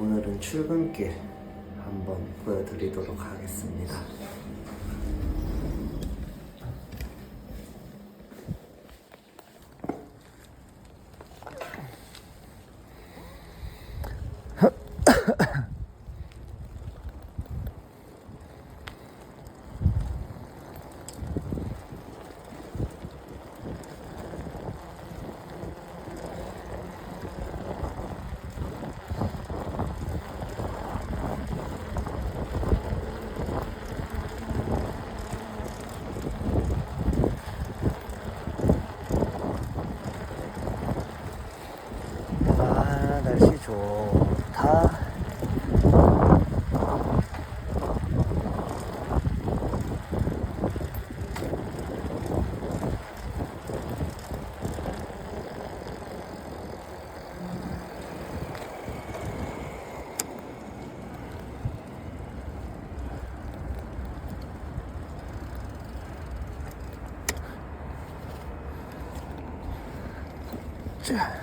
오늘은 출근길 한번 보여드리도록 하겠습니다. 아 날씨 좋다. 자.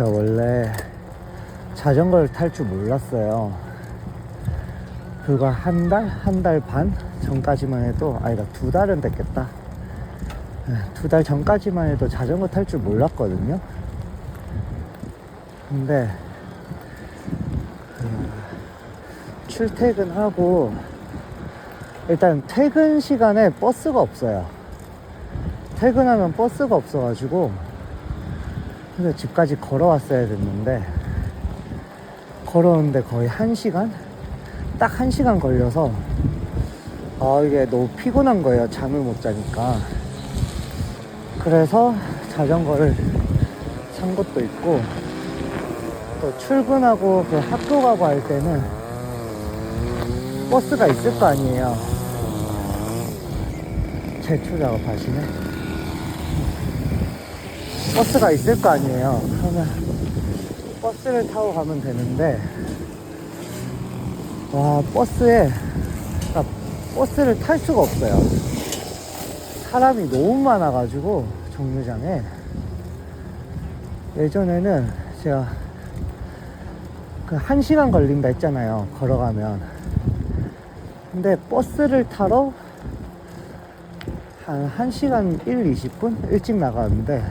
제가 원래 자전거를 탈 줄 몰랐어요. 불과 한 달, 한 달 반 전까지만 해도, 아니다, 두 달은 됐겠다. 두 달 전까지만 해도 자전거 탈 줄 몰랐거든요. 근데, 그, 출퇴근하고, 일단 퇴근 시간에 버스가 없어요. 퇴근하면 버스가 없어가지고, 그래서 집까지 걸어왔어야 됐는데 걸어오는데 거의 한시간딱 한시간 걸려서 아 이게 너무 피곤한 거예요 잠을 못 자니까. 그래서 자전거를 산 것도 있고 또 출근하고 그 학교 가고 할 때는 버스가 있을 거 아니에요. 제초 작업하시네 버스가 있을 거 아니에요. 그러면 버스를 타고 가면 되는데, 와, 버스에, 그러니까 버스를 탈 수가 없어요. 사람이 너무 많아가지고, 정류장에. 예전에는 제가 그한 시간 걸린다 했잖아요. 걸어가면. 근데 버스를 타러 한 1시간 1, 20분 일찍 나가는데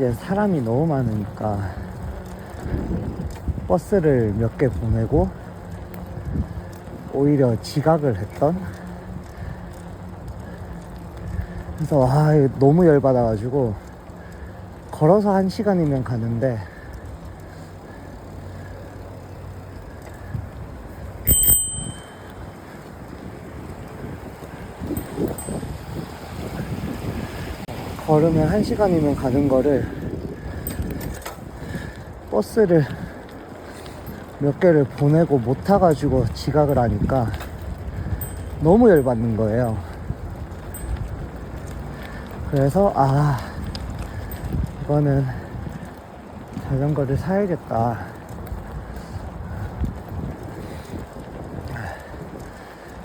이제 사람이 너무 많으니까 버스를 몇 개 보내고 오히려 지각을 했던? 그래서 와 이거 너무 열받아가지고 걸어서 한 시간이면 가는데 걸으면 한 시간이면 가는 거를 버스를 몇 개를 보내고 못 타가지고 지각을 하니까 너무 열받는 거예요. 그래서 아 이거는 자전거를 사야겠다.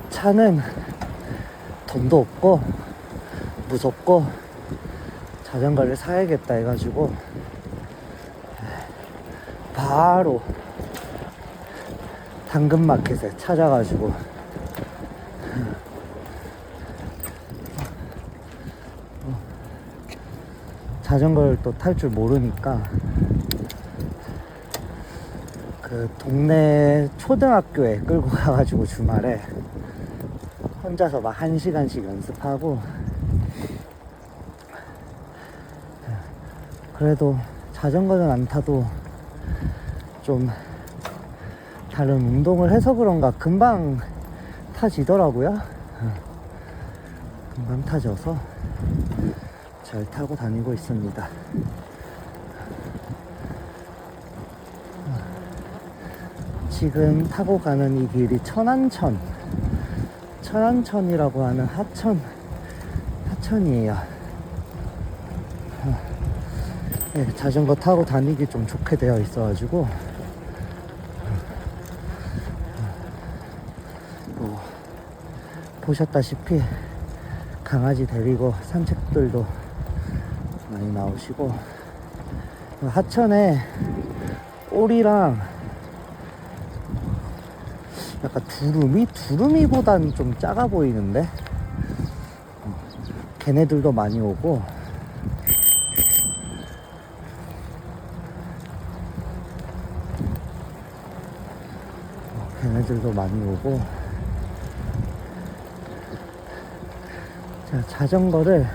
차는 돈도 없고 무섭고 자전거를 사야겠다 해가지고 바로 당근마켓에 찾아가지고 자전거를 또 탈 줄 모르니까 그 동네 초등학교에 끌고 가가지고 주말에 혼자서 막 한 시간씩 연습하고 그래도 자전거는 안 타도 좀 다른 운동을 해서 그런가 금방 타지더라고요. 금방 타져서 잘 타고 다니고 있습니다. 지금 타고 가는 이 길이 천안천, 천안천이라고 하는 하천, 하천이에요. 예, 자전거 타고 다니기 좀 좋게 되어 있어가지고. 뭐, 보셨다시피 강아지 데리고 산책들도 많이 나오시고 하천에 오리랑 약간 두루미? 두루미보단 좀 작아 보이는데? 어, 걔네들도 많이 오고 어, 걔네들도 많이 오고 자, 자전거를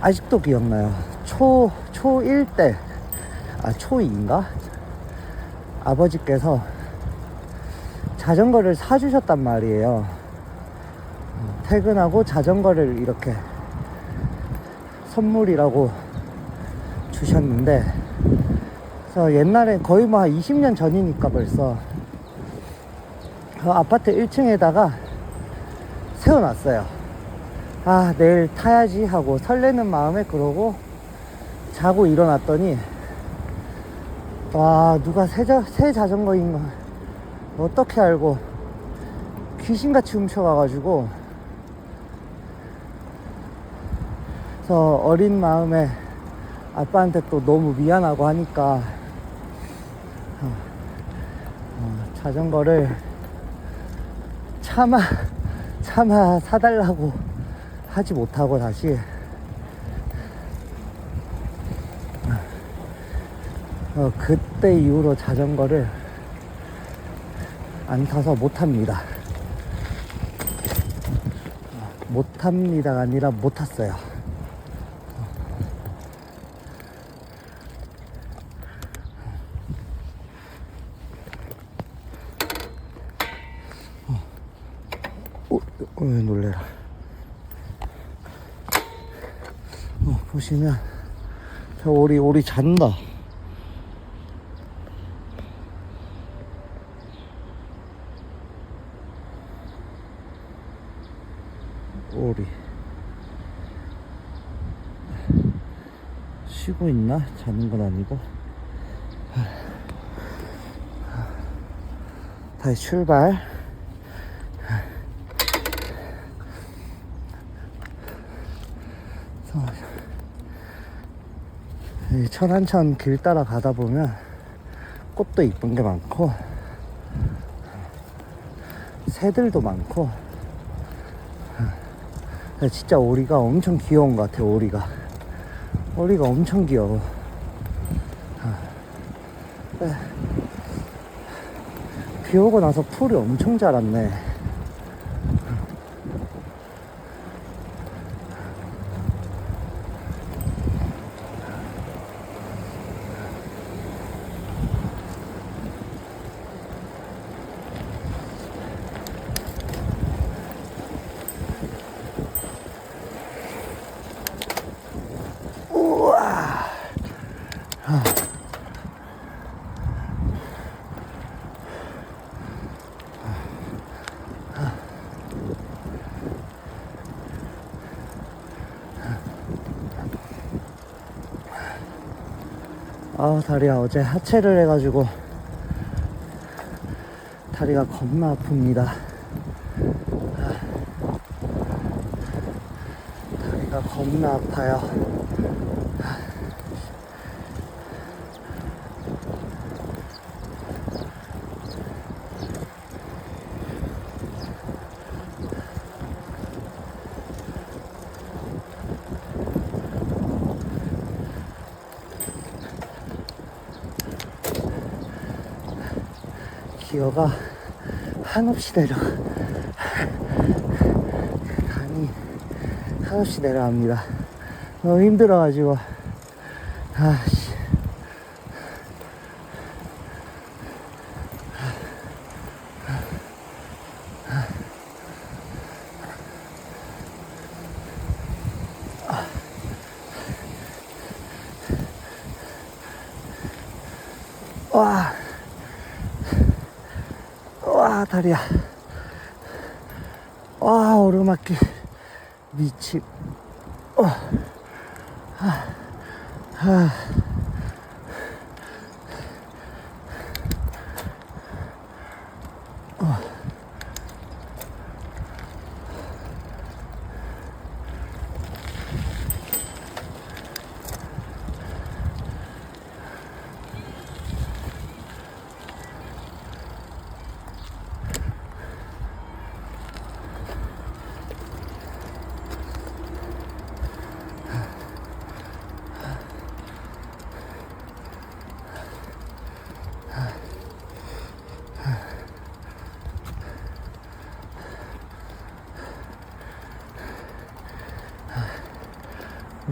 아직도 기억나요. 초, 초1 때, 아, 초2인가? 아버지께서 자전거를 사주셨단 말이에요. 어, 퇴근하고 자전거를 이렇게 선물이라고 주셨는데, 그래서 옛날에 거의 뭐한 20년 전이니까 벌써 그 아파트 1층에다가 세워놨어요. 아, 내일 타야지 하고 설레는 마음에 그러고 자고 일어났더니 와, 누가 새, 자, 새 자전거인 거 어떻게 알고 귀신같이 훔쳐가가지고 그래서 어린 마음에 아빠한테 또 너무 미안하고 하니까 어, 어, 자전거를 차마 차마 사달라고 하지 못하고 다시 어, 그때 이후로 자전거를 안 타서 못 탑니다. 어, 못 탑니다가 아니라 못 탔어요. 어, 어, 놀래라. 어, 보시면 저 오리 오리 잔다. 오리 쉬고 있나? 자는 건 아니고 다시 출발 천안천 길 따라 가다 보면 꽃도 이쁜 게 많고 새들도 많고 진짜 오리가 엄청 귀여운 것 같아 오리가. 오리가 엄청 귀여워. 비 오고 나서 풀이 엄청 자랐네 아 다리야 어제 하체를 해가지고 다리가 겁나 아픕니다. 다리가 겁나 아파요 기어가 한없이 내려 간이 한없이 내려갑니다. 너무 힘들어가지고. 아씨 와 아 다리야 아 오르막길 미치 어. 아. 아.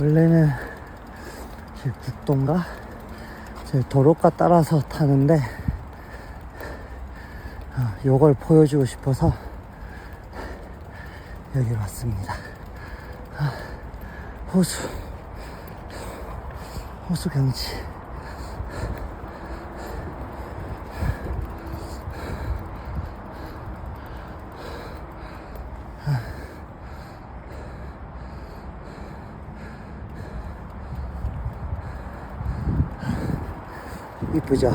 원래는 제 국도인가? 제 도로가 따라서 타는데 어, 요걸 보여주고 싶어서 여기 왔습니다. 아, 호수 호수 경치 이쁘죠?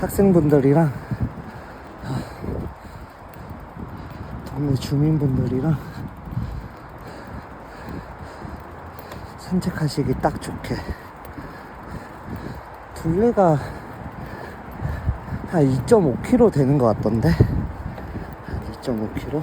학생분들이랑 동네 주민분들이랑 산책하시기 딱 좋게. 둘레가 한 2.5km 되는 것 같던데? 한 2.5km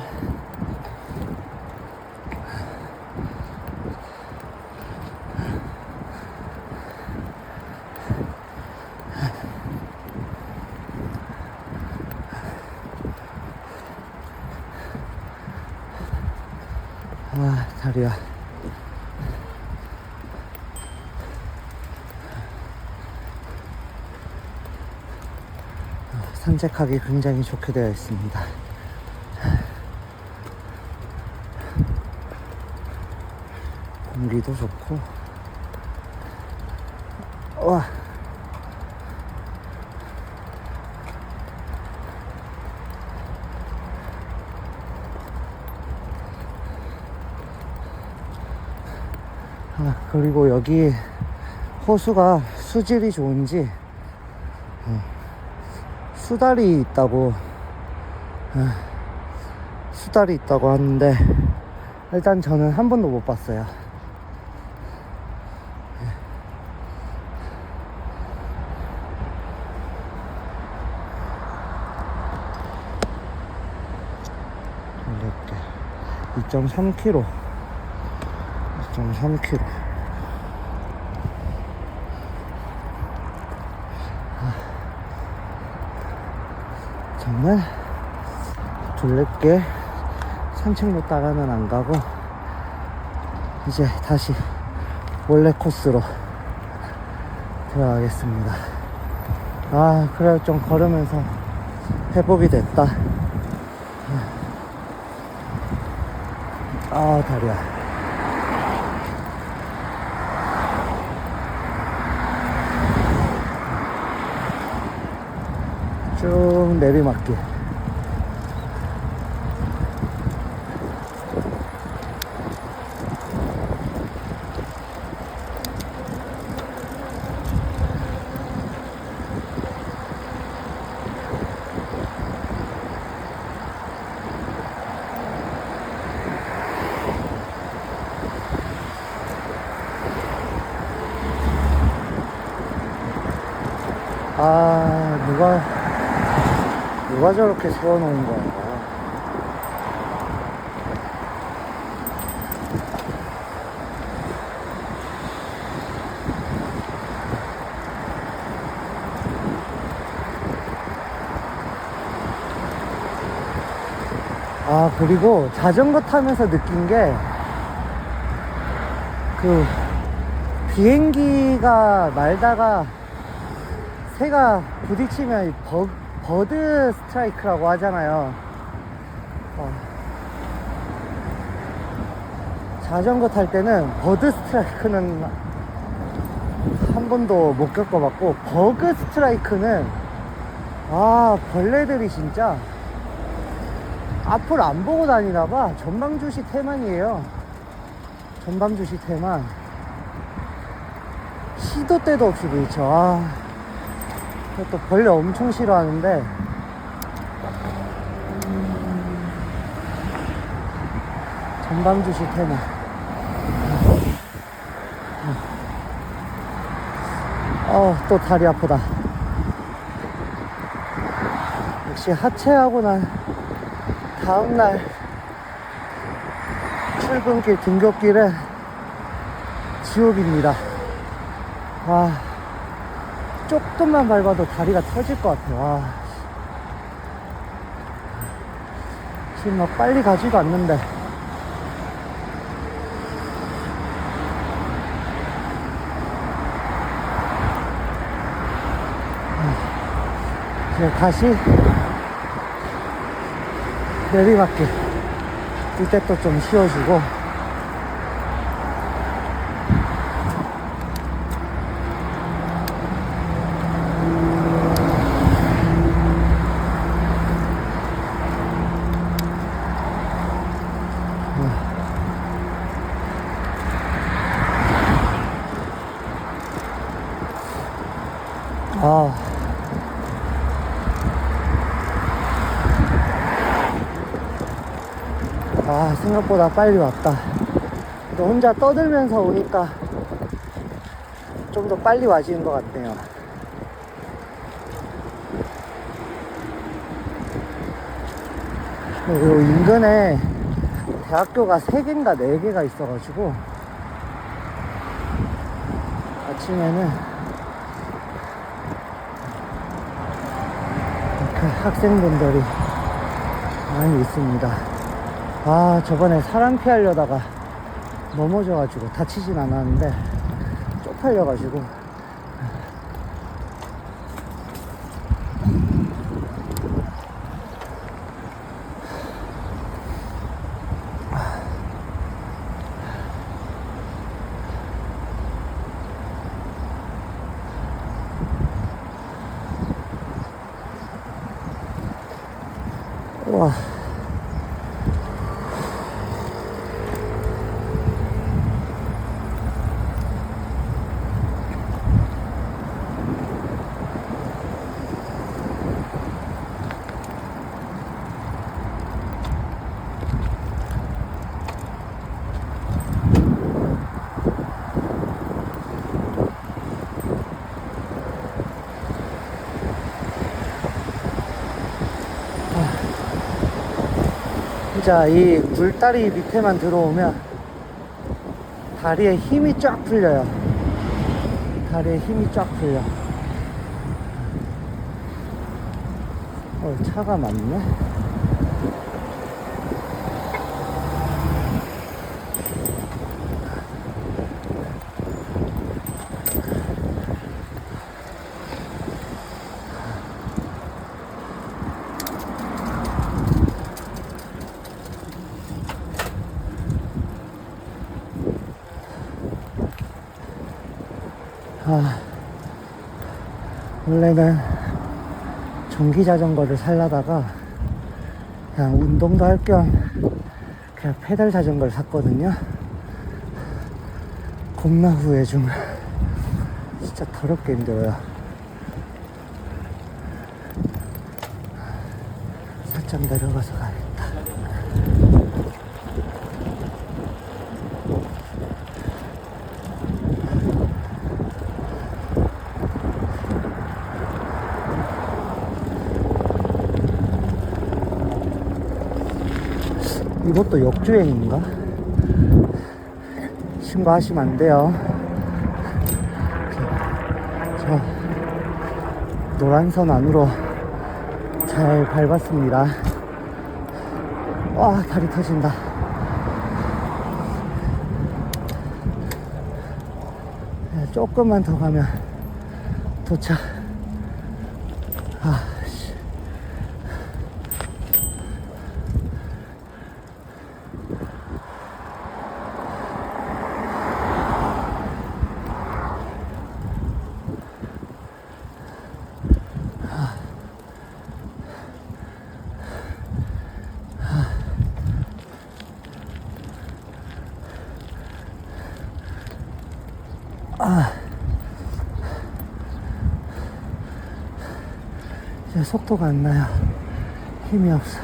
아 다리야. 아, 산책하기 굉장히 좋게 되어 있습니다. 공기도 좋고. 와 아, 그리고 여기 호수가 수질이 좋은지 어, 수달이 있다고 어, 수달이 있다고 하는데 일단 저는 한 번도 못 봤어요. 이렇게 2.3km 2.3km 정말 둘레길 산책로 따라는 안 가고 이제 다시 원래 코스로 들어가겠습니다. 아 그래 좀 걸으면서 회복이 됐다. 아 다리야 쭉 내리막길 아 누가 누가 저렇게 세워놓은 거야? 아 그리고 자전거 타면서 느낀 게 그 비행기가 날다가 새가 부딪히면 이 버, 버드 스트라이크라고 하잖아요. 어. 자전거 탈 때는 버드 스트라이크는 한한 번도 못 겪어봤고 버그 스트라이크는 아 벌레들이 진짜 앞을 안 보고 다니나봐. 전방주시 태만이에요. 전방주시 태만. 시도 때도 없이 부딪혀 아, 또 벌레 엄청 싫어하는데 전방주시 태만 어, 또 다리 아프다. 역시 하체하고 난 다음날 출근길, 등굣길은 지옥입니다. 와, 조금만 밟아도 다리가 터질 것 같아요. 와. 지금 막 빨리 가지도 않는데. 이제 다시 내리막길 이때 또 좀 쉬어주고 아 아 생각보다 빨리 왔다. 근데 혼자 떠들면서 오니까 좀 더 빨리 와지는 것 같네요. 그리고 인근에 대학교가 3개인가 4개가 있어가지고 아침에는 이렇게 학생분들이 많이 있습니다 아 저번에 사람 피하려다가 넘어져가지고 다치진 않았는데 쪽팔려가지고 와 진짜 이 굴다리 밑에만 들어오면 다리에 힘이 쫙 풀려요. 다리에 힘이 쫙 풀려. 어, 차가 많네. 아, 원래는 전기 자전거를 살라다가 그냥 운동도 할 겸 그냥 페달 자전거를 샀거든요. 겁나 후회 중. 진짜 더럽게 힘들어요. 살짝 내려가서 가야겠다. 이것도 역주행인가? 신고하시면 안 돼요. 저 노란선 안으로 잘 밟았습니다. 와, 다리 터진다. 네, 조금만 더 가면 도착. 속도가 안 나요. 힘이 없어.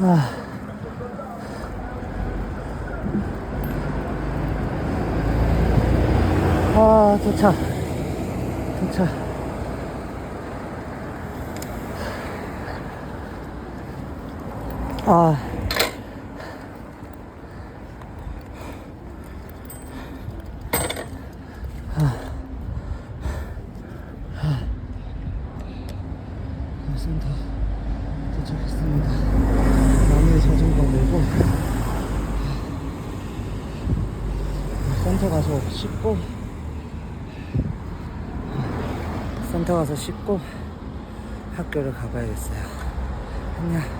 아. 아, 도착. 도착. 아. 아, 센터 도착했습니다. 나무에 자전거 메고 센터 가서 씻고 센터 가서 씻고 학교를 가봐야겠어요. 안녕.